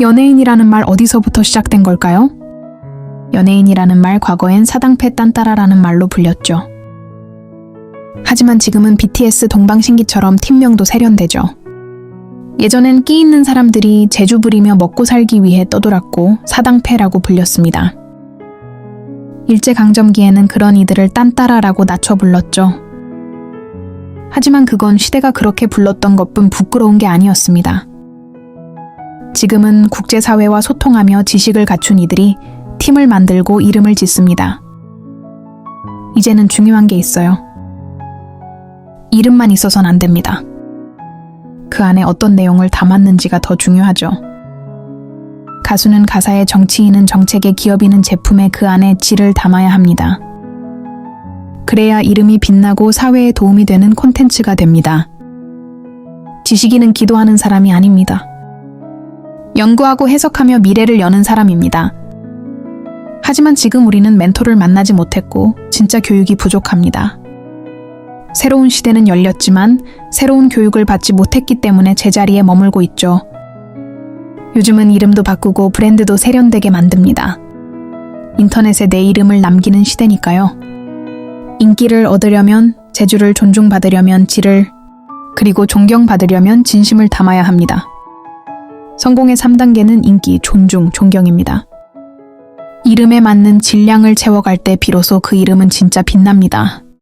연예인이라는 말 어디서부터 시작된 걸까요? 연예인이라는 말 과거엔 사당패 딴따라라는 말로 불렸죠. 하지만 지금은 BTS 동방신기처럼 팀명도 세련되죠. 예전엔 끼 있는 사람들이 재주 부리며 먹고 살기 위해 떠돌았고 사당패라고 불렸습니다. 일제강점기에는 그런 이들을 딴따라라고 낮춰 불렀죠. 하지만 그건 시대가 그렇게 불렀던 것뿐 부끄러운 게 아니었습니다. 지금은 국제사회와 소통하며 지식을 갖춘 이들이 팀을 만들고 이름을 짓습니다. 이제는 중요한 게 있어요. 이름만 있어선 안 됩니다. 그 안에 어떤 내용을 담았는지가 더 중요하죠. 가수는 가사에 정치인은 정책에 기업인은 제품에 그 안에 질을 담아야 합니다. 그래야 이름이 빛나고 사회에 도움이 되는 콘텐츠가 됩니다. 지식인은 기도하는 사람이 아닙니다. 연구하고 해석하며 미래를 여는 사람입니다. 하지만 지금 우리는 멘토를 만나지 못했고 진짜 교육이 부족합니다. 새로운 시대는 열렸지만 새로운 교육을 받지 못했기 때문에 제자리에 머물고 있죠. 요즘은 이름도 바꾸고 브랜드도 세련되게 만듭니다. 인터넷에 내 이름을 남기는 시대니까요. 인기를 얻으려면 재주를 존중받으려면 질을 그리고 존경받으려면 진심을 담아야 합니다. 성공의 3단계는 인기, 존중, 존경입니다. 이름에 맞는 질량을 채워갈 때 비로소 그 이름은 진짜 빛납니다.